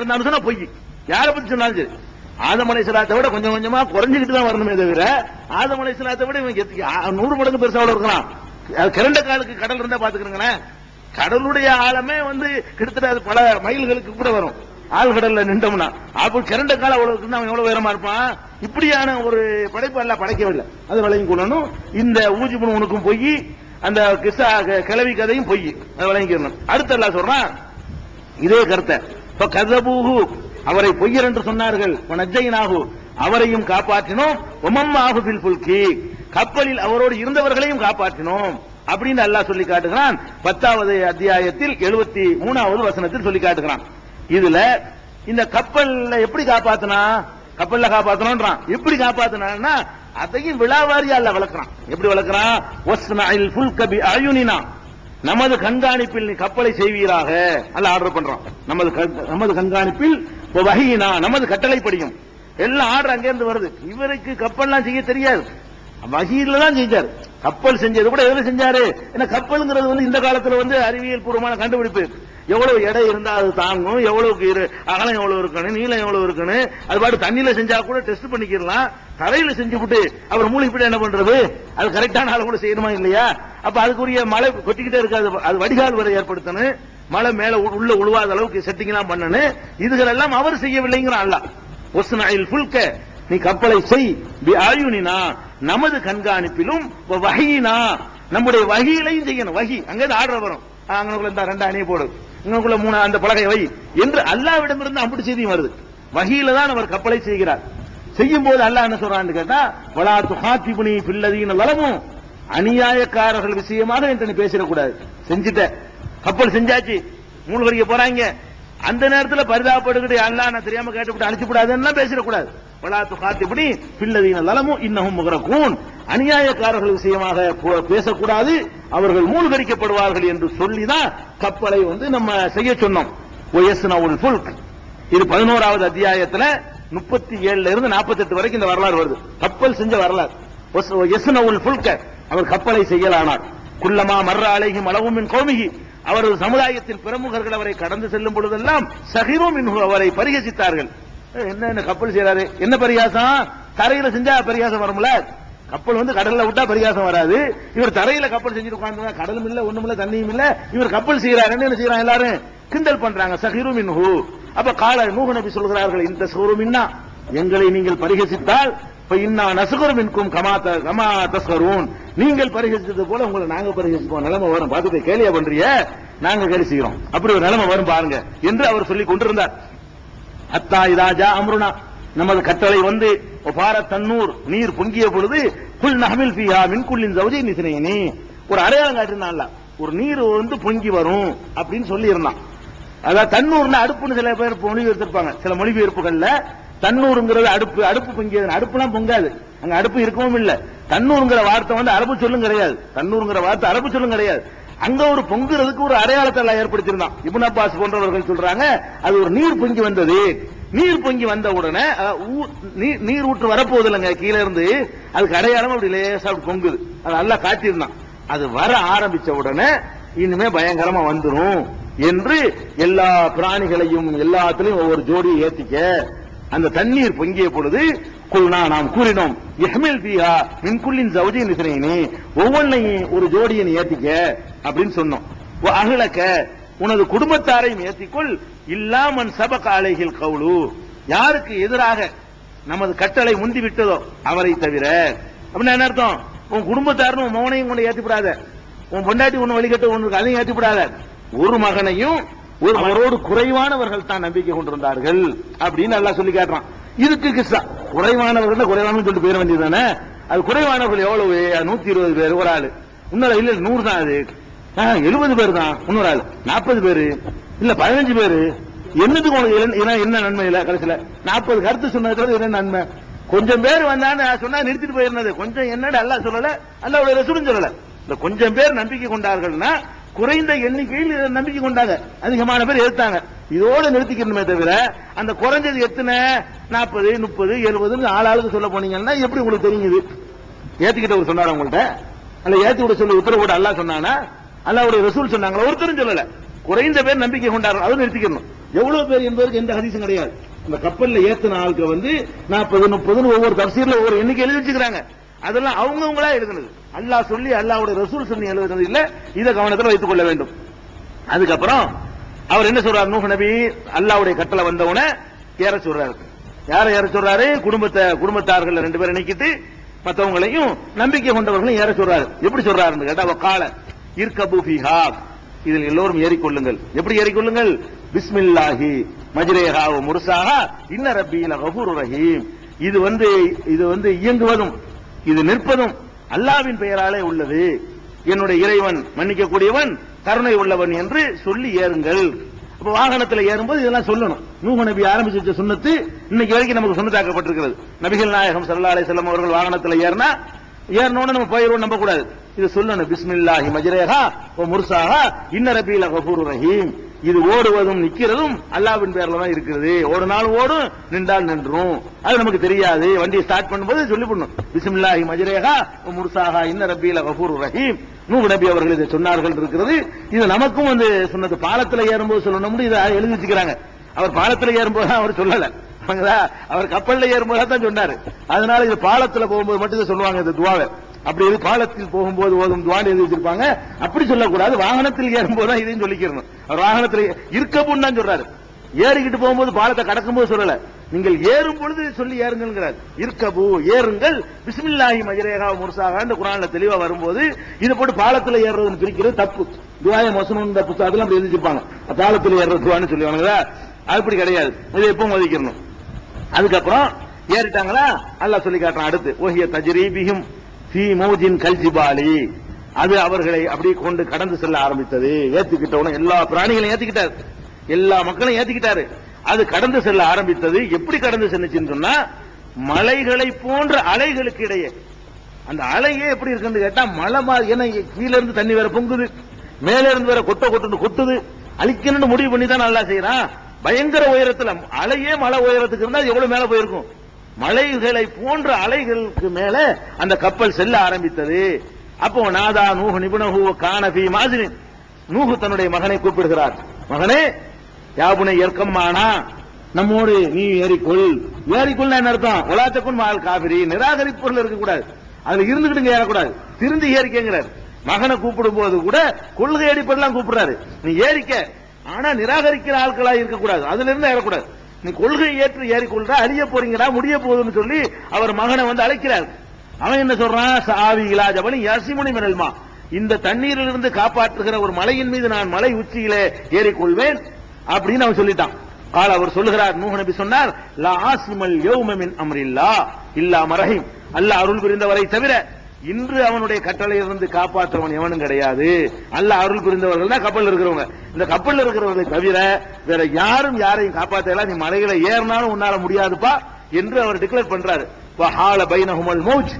இருந்தாலும் சொன்னா பொய். யாரை பத்தி சொன்னாலும் சரி. ஆதமலை சிலாத்தை விட கொஞ்சம் கொஞ்சமா குறைஞ்சுக்கிட்டு தான் வரணுமே தவிர ஆதமலை சிலாத்தை விட இவன் நூறு மடங்கு பெருசாவோட இருக்கலாம் கிரண்ட காலுக்கு கடல் இருந்தா பாத்துக்கிறேங்களேன் கடலுடைய ஆழமே வந்து கிட்டத்தட்ட பல மைல்களுக்கு கூட வரும். ஆழ்கடல்ல நின்றோம்னா. அப்ப கிரண்ட கால அவ்வளவு அவன் எவ்வளவு உயரமா இருப்பான்? இப்படியான ஒரு படைப்பு எல்லாம் படைக்கவில்லை அது விளங்கி கொள்ளணும். இந்த ஊஜிபுன் உனக்கும் பொய் அந்த கிசா கிளவி கதையும் பொய். அதை விளங்கிக்கணும் அடுத்த எல்லாம் சொல்றான். இதே கருத்தை. கதபூஹு அவரை பொய்யர் என்று சொன்னார்கள். நஜ்ஜைனாகு அவரையும் காப்பாற்றினோம். உமம் பில் புல்கி கப்பலில் அவரோடு இருந்தவர்களையும் காப்பாற்றினோம். அப்படின்னு அல்லாஹ் சொல்லி காட்டுகிறான். பத்தாவது அத்தியாயத்தில் எழுபத்தி மூணாவது வசனத்தில் சொல்லி காட்டுகிறான். இதுல இந்த கப்பல்ல எப்படி காப்பாத்தினா? கப்பல்ல காப்பாத்தணும்ன்றான். எப்படி காப்பாத்தினா அதையும் விழாவாரியா அல்ல வளர்க்கிறான். எப்படி வளர்க்கிறான்? நமது கண்காணிப்பில் நீ கப்பலை செய்வீராக. அல்ல ஆர்டர் பண்றோம். நமது நமது கண்காணிப்பில் வகையினா நமது கட்டளை படியும். எல்லாம் ஆர்டர் அங்கிருந்து வருது. இவருக்கு கப்பல்லாம் செய்ய தெரியாது. வகையில தான் செஞ்சாரு. கப்பல் செஞ்சது கூட எதுல செஞ்சாரு? ஏன்னா கப்பலுங்கிறது வந்து இந்த காலத்துல வந்து அறிவியல் பூர்வமான கண்டுபிடிப்பு. எவ்வளவு எடை இருந்தா அது தாங்கும். எவ்வளவுக்கு இரு அகலம் எவ்வளவு இருக்கணும் நீளம் எவ்வளவு இருக்கணும். அது பாட்டு தண்ணியில செஞ்சா கூட டெஸ்ட் பண்ணிக்கலாம் தரையில செஞ்சு விட்டு அவர் மூழ்கிட்டு என்ன பண்றது? அது கரெக்டான ஆள் கூட செய்யணுமா இல்லையா? அப்ப அதுக்குரிய மழை கொட்டிக்கிட்டே இருக்காது அது வடிகால் வரை ஏற்படுத்தணும். மழை மேல உள்ள உழுவாத அளவுக்கு செட்டிங் எல்லாம் பண்ணணும். இதுகள் எல்லாம் அவர் செய்யவில்லைங்கிறான் அல்ல. ஒஸ்னாயில் ஃபுல்க நீ கப்பலை செய். பி ஆயுனினா நமது கண்காணிப்பிலும் வகையினா நம்முடைய வகையிலையும் செய்யணும். வகி. அங்க ஆர்டர் வரும். அங்கனுக்குள்ள இந்த ரெண்டு அணியை போடு. இங்கனுக்குள்ள மூணு அந்த பலகை வை. என்று அல்லாவிடமிருந்து அப்படி செய்தியும் வருது. வகையில தான் அவர் கப்பலை செய்கிறார். செய்யும் போது அல்லாஹ் என்ன சொல்றான்னு கேட்டா வலா துஹாத்திபுனி பில்லதீன வளமும் அநியாயக்காரர்கள் விஷயமாக என்று பேசிடக்கூடாது. செஞ்சுட்ட கப்பல் செஞ்சாச்சு. மூழ்கடிக்க போறாங்க. அந்த நேரத்தில் பரிதாபப்படுகிட்டு அல்லாஹ் நான் தெரியாம கேட்டுவிட்டு அனுப்பிவிடாதுன்னா பேசிடக்கூடாது. வளாத்து துஹாத்திபுனி பில்லதீன நலமும் இன்னமும் முகரக்கூன் அநியாயக்காரர்கள் விஷயமாக பேசக்கூடாது. அவர்கள் மூழ்கடிக்கப்படுவார்கள் என்று சொல்லிதான் கப்பலை வந்து நம்ம செய்ய சொன்னோம். ஒயஸ்னவுல் ஃபுல்க். இது பதினோராவது அத்தியாயத்துல முப்பத்தி ஏழுல இருந்து நாற்பத்தி எட்டு வரைக்கும் இந்த வரலாறு வருது. கப்பல் செஞ்ச வரலாறு. எஸ்னவுல் ஃபுல்க அவர் கப்பலை செய்யலானார். குல்லமா மர்ற அழகி அளவும் மின் கோமிகி அவரது சமுதாயத்தில் பிரமுகர்கள் அவரை கடந்து செல்லும் பொழுதெல்லாம் சகிரும் அவரை பரிகசித்தார்கள். என்ன என்ன கப்பல் செய்யறாரு என்ன பரிகாசம்? தரையில செஞ்சா பரிகாசம் வரும்ல? கப்பல் வந்து கடல்ல விட்டா பரிகாசம் வராது. இவர் தரையில கப்பல் செஞ்சுட்டு உட்கார்ந்து கடலும் இல்ல ஒண்ணும் இல்ல தண்ணியும் இல்ல. இவர் கப்பல் செய்யறாருன்னு என்ன செய்யறாங்க எல்லாரும்? கிண்டல் பண்றாங்க. சகிரு மின்ஹு. அப்ப கால நூஹ் நபி சொல்கிறார்கள் இந்த சோறு மின்னா. எங்களை நீங்கள் பரிகசித்தால் இப்ப கமா கமா தஸ்கரூன். நீங்கள் பரிகரிச்சது போல உங்களை நாங்க பரிகசிப்போம். நிலைமை வரும். பார்த்துட்டு கேலியா பண்றிய நாங்க கேலி செய்யறோம். அப்படி ஒரு நிலைமை வரும் பாருங்க. என்று அவர் சொல்லி கொண்டிருந்தார். அத்தா இதாஜா அம்ருனா. நமது கட்டளை வந்து ஒபார தன்னூர் நீர் பொங்கிய பொழுது குல் நஹமில் ஃபிஹா மின் குல்லின் ஜௌஜை ஒரு அடையாளம் காட்டினான்ல. ஒரு நீர் வந்து பொங்கி வரும் அப்படின்னு சொல்லி இருந்தான் அதாவது தன்னூர்னா அடுப்புன்னு சில பேர் மொழிபெயர்த்திருப்பாங்க. சில மொழிபெயர்ப்புகள்ல தன்னூருங்கிறது அடுப்பு அடுப்பு பொங்கியது. அடுப்புலாம் பொங்காது. அங்க அடுப்பு இருக்கவும் இல்ல. தன்னூருங்கிற வார்த்தை வந்து அரபு சொல்லும் கிடையாது. தன்னூருங்கிற வார்த்தை அரபு சொல்லும் கிடையாது. அங்க ஒரு பொங்குறதுக்கு ஒரு அடையாளத்தை ஏற்படுத்தியிருந்தான். இபுன் அப்பாஸ் போன்றவர்கள் சொல்றாங்க அது ஒரு நீர் பொங்கி வந்தது. நீர் பொங்கி வந்த உடனே ஊ- நீர் நீர் ஊற்று வரப்போகுது இல்லைங்க கீழே இருந்து. அதுக்கு அடையாளம் அப்படி லேசா பொங்குது. அது நல்லா காட்டியிருந்தான். அது வர ஆரம்பிச்ச உடனே இனிமே பயங்கரமா வந்துடும் என்று எல்லா பிராணிகளையும் எல்லாத்திலையும் ஒவ்வொரு ஜோடியை ஏத்திக்க அந்த தண்ணீர் பொங்கிய பொழுது குல்னா நாம் கூறினோம் எஹ்மில் பீஹா மின்குல்லின் ஜவுஜி நிசனைனி ஒவ்வொன்னையும் ஒரு ஜோடியை ஏத்திக்க அப்படின்னு சொன்னோம். அகலக்க உனது குடும்பத்தாரையும் ஏத்திக்கொள் இல்லாமன் சபக அலைகில் கவுளு யாருக்கு எதிராக நமது கட்டளை முந்தி விட்டதோ அவரை தவிர. அப்படின்னா என்ன அர்த்தம்? உன் குடும்பத்தாரும் உன் மகனையும் கொண்டு ஏத்திவிடாத உன் பொண்டாட்டி ஒண்ணு வழிகட்ட ஒன்று அதையும் ஏத்திவிடாத ஒரு மகனையும் ஒரு அவரோடு குறைவானவர்கள் தான் நம்பிக்கை கொண்டிருந்தார்கள் அப்படின்னு எல்லாம் சொல்லி காட்டுறான். இதுக்கு கிஸ்ஸா குறைவானவர்கள் குறைவானவர்கள் சொல்லிட்டு போயிட வேண்டியதுதானே? அது குறைவானவர்கள் எவ்வளவு? நூத்தி இருபது பேர் ஒரு ஆளு. இன்னொரு இல்ல நூறு தான் அது. எழுபது பேர் தான் இன்னொரு ஆளு. நாற்பது பேரு இல்ல பதினஞ்சு பேரு. என்னதுக்கு உனக்கு என்ன- நன்மை இல்ல கடைசியில? நாற்பது கருத்து சொன்னதுக்கு என்ன நன்மை? கொஞ்சம் பேர் வந்தான்னு சொன்னா நிறுத்திட்டு போயிருந்தது கொஞ்சம் என்னடா அல்ல சொல்லல அல்லாவுடைய ரசூலும் சொல்லல. இந்த கொஞ்சம் பேர் நம்பிக்கை கொண்டார்கள்னா குறைந்த எண்ணிக்கையில் இதை நம்பிக்கை கொண்டாங்க. அதிகமான பேர் எதிர்த்தாங்க. இதோடு நிறுத்திக்கணுமே தவிர அந்த குறைஞ்சது எத்தனை? நாற்பது முப்பது எழுபதுன்னு ஆளாளுக்கு சொல்ல போனீங்கன்னா எப்படி உங்களுக்கு தெரியுது ஏத்துக்கிட்டவர் சொன்னாரா உங்கள்ட்ட? அல்ல ஏத்தி விட சொல்லி உத்தரவு போட்டு அல்லா சொன்னானா? அல்லாவுடைய ரசூல் சொன்னாங்களா? ஒருத்தரும் சொல்லல. குறைந்த பேர் நம்பிக்கை கொண்டார்கள் அதுவும் நிறுத்திக்கணும். எவ்வளவு பேர் என்பதற்கு எந்த ஹதீசும் கிடையாது. அந்த கப்பல்ல ஏத்தின ஆளுக்கு வந்து நாற்பது முப்பதுன்னு ஒவ்வொரு தப்சீர்ல ஒவ்வொரு எண்ணிக்கை எழுதி வச்சுக்கிறாங்க. அதெல்லாம் அவங்கவுங்களா எழுதுனது. அல்லாஹ் சொல்லி அல்லாவுடைய ரசூல் சொல்லி எழுதுறது இல்ல. இதை கவனத்தில் வைத்துக் கொள்ள வேண்டும். அதுக்கப்புறம் அவர் என்ன சொல்றாரு? நூஹ் நபி அல்லாஹ்வுடைய கட்டளை வந்தவன ஏற சொல்றாரு? யாரை ஏற சொல்றாரு? குடும்பத்தை குடும்பத்தார்கள் ரெண்டு பேரை நினைக்கிட்டு மற்றவங்களையும் நம்பிக்கை கொண்டவர்களையும் ஏற சொல்றாரு? எப்படி சொல்றாருன்னு கேட்டா கால இர்கபு ஃபிஹா. இதில் எல்லோரும் ஏறிக்கொள்ளுங்கள். எப்படி ஏறிக்கொள்ளுங்கள்? பிஸ்மில்லாஹி மஜ்ரேஹா முருசாஹா இன்ன ரப்பியில கஃபூர் ரஹீம். இது வந்து இது வந்து இயங்குவதும் இது நிற்பதும் அல்லாவின் பெயராலே உள்ளது. என்னுடைய இறைவன் மன்னிக்கக்கூடியவன் கருணை உள்ளவன் என்று சொல்லி ஏறுங்கள். அப்ப வாகனத்தில் ஏறும்போது இதெல்லாம் சொல்லணும். நூக நபி ஆரம்பிச்சு வச்ச சுண்ணத்து இன்னைக்கு வரைக்கும் நமக்கு சுண்ணத்தாக்கப்பட்டிருக்கிறது. நபிகள் நாயகம் ஸல்லல்லாஹு அலைஹி வஸல்லம் அவர்கள் வாகனத்தில் ஏறினா ஏறணும்னு நம்ம போயிடுவோம் நம்ப கூடாது இது சொல்லணும். பிஸ்மில்லாஹி மஜ்ரேஹா ஓ முர்சாஹா இன்ன ரபியில கபூர் ரஹீம். இது ஓடுவதும் நிக்கிறதும் அல்லாவின் பேர்ல தான் இருக்கிறது. நாள் ஓடும் நின்றால் நின்றும். அது நமக்கு தெரியாது. வண்டியை ஸ்டார்ட் பண்ணும்போது சொல்லி பண்ணும் பிஸ்மில்லாஹி மஜரேகா ஓ முர்சாஹா இன்ன ரபியில கபூர் ரஹீம். நூஹ் நபி அவர்கள் இதை சொன்னார்கள் இருக்கிறது. இது நமக்கும் வந்து சொன்னது. பாலத்துல ஏறும்போது சொல்லணும்னு இதை எழுதி வச்சுக்கிறாங்க. அவர் பாலத்துல ஏறும்போது அவர் சொல்லல. அவர் கப்பல்ல ஏறும்போது தான் சொன்னாரு. அதனால இது பாலத்துல போகும்போது மட்டும் இதை சொல்லுவாங்க இந்த துவாவை. அப்படி எது பாலத்தில் போகும்போது ஓதும் துவான் எழுதி வச்சிருப்பாங்க. அப்படி சொல்லக்கூடாது. வாகனத்தில் ஏறும்போது தான் இதையும் சொல்லிக்கிறணும். அவர் வாகனத்தில் இருக்கப்புன்னு தான் சொல்றாரு. ஏறிக்கிட்டு போகும்போது பாலத்தை கடக்கும்போது சொல்லல. நீங்கள் ஏறும் பொழுது சொல்லி ஏறுங்கிறார் இருக்கபு ஏறுங்கள். பிஸ்மில்லாஹி மஜரேகா முர்சாகா இந்த குரான்ல தெளிவா வரும்போது இது போட்டு பாலத்தில் ஏறுறதுன்னு பிரிக்கிறது தப்பு. துவாய மசனும் இந்த புத்தகத்தில் அப்படி எழுதிச்சிருப்பாங்க பாலத்தில் ஏறுறது துவான்னு சொல்லுவானுங்களா? அது அப்படி கிடையாது. இதை எப்பவும் ஒதுக்கிடணும் அதுக்கப்புறம் ஏறிட்டாங்களா? நல்லா சொல்லி காட்டுறான் அடுத்து. ஓஹிய தஜரீபியும் ஃபீ கல்ஜிபாலி அது அவர்களை அப்படியே கொண்டு கடந்து செல்ல ஆரம்பித்தது. ஏத்துக்கிட்டவன எல்லா பிராணிகளையும் ஏத்துக்கிட்டாரு. எல்லா மக்களும் ஏத்துக்கிட்டாரு. அது கடந்து செல்ல ஆரம்பித்தது. எப்படி கடந்து சென்னுச்சுன்னு சொன்னா மலைகளை போன்ற அலைகளுக்கு இடையே. அந்த அலையே எப்படி இருக்குன்னு கேட்டா மலை மாதிரி ஏன்னா கீழே இருந்து தண்ணி வேற பொங்குது. மேலே இருந்து வேற கொட்ட கொட்டுன்னு கொட்டுது. அழிக்கணும்னு முடிவு பண்ணி தான் நல்லா செய்யறான். பயங்கர உயரத்துல அலையே மலை உயரத்துக்கு இருந்தா எவ்வளவு மேல போயிருக்கும்? மலைகளை போன்ற அலைகளுக்கு மேல அந்த கப்பல் செல்ல ஆரம்பித்தது. அப்போ நாதா நூகு நிபுணகு காணபி மாதிரி நூகு தன்னுடைய மகனை கூப்பிடுகிறார். மகனே யாபுனை ஏற்கம்மானா? நம்மோடு நீ ஏறிக்கொள். ஏறிக்கொள் என்ன அர்த்தம்? உலாத்தக்குன் மால் காவிரி நிராகரிப்பொருள் இருக்கக்கூடாது. அதுல இருந்துகிட்டு ஏறக்கூடாது. திருந்து ஏறிக்கங்கிறார். மகனை கூப்பிடும் போது கூட கொள்கை அடிப்படையெல்லாம் கூப்பிடுறாரு. நீ ஏறிக்க. ஆனா நிராகரிக்கிற ஆட்களா இருக்கக்கூடாது. அதுல இருந்து ஏறக்கூடாது. நீ கொள்கை ஏற்று ஏறிக்கொள்றா அழிய போறீங்களா முடிய போகுதுன்னு சொல்லி அவர் மகனை வந்து அழைக்கிறார். அவன் என்ன சொல்றான்? சாவி இலாஜபலி யசிமுனி மினல்மா. இந்த தண்ணீரிலிருந்து காப்பாற்றுகிற ஒரு மலையின் மீது நான் மலை உச்சியிலே ஏறிக்கொள்வேன் அப்படின்னு அவன் சொல்லிட்டான். கால அவர் சொல்லுகிறார். நூஹ் நபி சொன்னார் லா ஆசிமல் யௌம மின் அம்ரில்லா இல்லா மரஹிம். அல்லாஹ் அருள் புரிந்தவரை தவிர இன்று அவனுடைய கட்டளையிலிருந்து காப்பாற்றவன் எவனும் கிடையாது. அல்ல அருள் புரிந்தவர்கள் தான் கப்பல் இருக்கிறவங்க. இந்த கப்பல்ல இருக்கிறவர்களை தவிர வேற யாரும் யாரையும் காப்பாற்றலாம் நீ மலையில ஏறினாலும் உன்னால முடியாதுப்பா என்று அவர் டிக்ளேர் பண்றாரு. ஹால பைனஹுமல் மௌஜ்.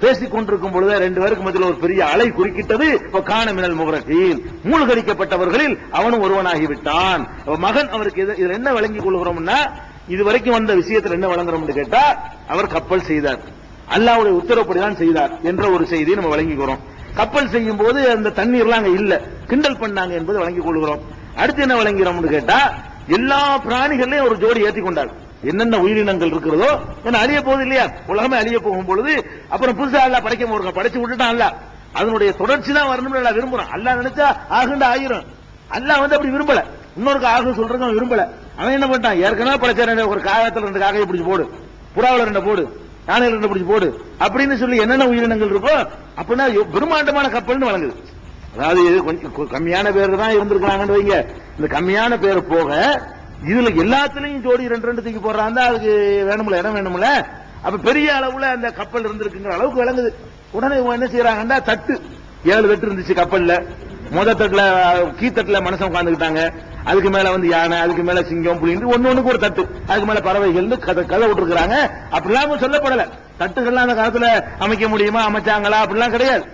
பேசிக் கொண்டிருக்கும் பொழுது ரெண்டு பேருக்கு மத்தியில் ஒரு பெரிய அலை குறுக்கிட்டது. காண மினல் முகரத்தில் மூழ்கடிக்கப்பட்டவர்களில் அவனும் ஒருவனாகிவிட்டான். மகன் அவருக்கு இது- என்ன வழங்கிக் கொள்கிறோம்னா இது வரைக்கும் வந்த விஷயத்தில் என்ன வழங்குறோம்னு கேட்டா அவர் கப்பல் செய்தார். அல்லாவுடைய உத்தரவுப்படிதான் செய்தார் என்ற ஒரு செய்தியை நம்ம வழங்கிக்கிறோம். கப்பல் செய்யும் போது அந்த தண்ணீர்லாம் அங்க இல்ல. கிண்டல் பண்ணாங்க என்பது வழங்கிக் கொள்கிறோம். அடுத்து என்ன வழங்கிறோம்னு கேட்டா எல்லா பிராணிகளையும் ஒரு ஜோடி ஏற்றி கொண்டார். என்னென்ன உயிரினங்கள் இருக்கிறதோ ஏன்னா அழிய போகுது இல்லையா? உலகமே அழிய போகும் பொழுது அப்புறம் புதுசா அல்ல படைக்க போறோம். படைச்சு விட்டுட்டான் அல்ல. அதனுடைய தொடர்ச்சி தான் வரணும்னு எல்லாம் விரும்புறான். அல்லாஹ் நினைச்சா ஆகுண்ட ஆயிரும். அல்லாஹ் வந்து அப்படி விரும்பல. இன்னொருக்கு ஆகும் சொல்றவங்க அவன் விரும்பல. அவன் என்ன பண்ணிட்டான்? ஏற்கனவே படைச்ச ஒரு காகத்துல ரெண்டு காகையை பிடிச்சி போடு. புறாவில் ரெண்டு போடு. யானைகள் ரெண்டு பிடிச்சி போடு. அப்படின்னு சொல்லி என்னென்ன உயிரினங்கள் இருக்கோ அப்படின்னா பிரம்மாண்டமான கப்பல்னு வழங்குது. அதாவது கொஞ்சம் கம்மியான பேர் தான் இருந்திருக்கிறாங்கன்னு வைங்க. இந்த கம்மியான பேர் போக இதுல எல்லாத்துலயும் ஜோடி ரெண்டு ரெண்டு தூக்கி போடுறாங்க. அதுக்கு வேணும்ல இடம் வேணும்ல. அப்ப பெரிய அளவுல அந்த கப்பல் இருந்திருக்குங்கிற அளவுக்கு விளங்குது. உடனே இவங்க என்ன செய்யறாங்கன்னா தட்டு. ஏழு தட்டு இருந்துச்சு கப்பல்ல. முத தட்டுல கீத்தட்டுல மனுஷன் உட்காந்துக்கிட்டாங்க அதுக்கு மேல வந்து யானை அதுக்கு மேல சிங்கம் புலின்னு ஒன்னு ஒண்ணுக்கு ஒரு தட்டு. அதுக்கு மேல பறவைகள்னு கதை கதை விட்டுருக்காங்க அப்படிலாம் சொல்லப்படல. தட்டுகள்லாம் அந்த காலத்துல அமைக்க முடியுமா அமைச்சாங்களா? அப்படிலாம் கிடையாது.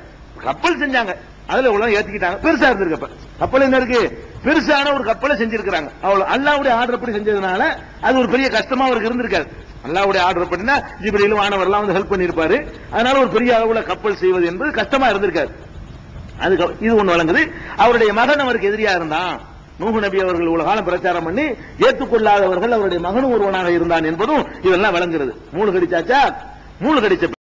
கப்பல் செஞ்சாங்க. அதுல உலகம் ஏத்திக்கிட்டாங்க. பெருசா இருந்திருக்கப்ப கப்பல். என்ன இருக்கு? பெருசான ஒரு கப்பலை செஞ்சிருக்கிறாங்க. அவ்வளவு. அல்லாவுடைய ஆர்டர் படி செஞ்சதுனால அது ஒரு பெரிய கஷ்டமா அவருக்கு இருந்திருக்காரு அல்லாவுடைய ஆர்டர் படினா ஜிப்ரீல் வானவர்லாம் வந்து ஹெல்ப் பண்ணிருப்பாரு அதனால ஒரு பெரிய அளவுல கப்பல் செய்வது என்பது கஷ்டமா இருந்திருக்காரு அதுக்கு இது ஒண்ணு வழங்குது. அவருடைய மகன் அவருக்கு எதிரியா இருந்தான். நூகு நபி அவர்கள் இவ்வளவு காலம் பிரச்சாரம் பண்ணி ஏற்றுக்கொள்ளாதவர்கள் அவருடைய மகனும் ஒருவனாக இருந்தான் என்பதும் இதெல்லாம் விளங்குறது. மூணு கடிச்சாச்சா மூணு கடிச்ச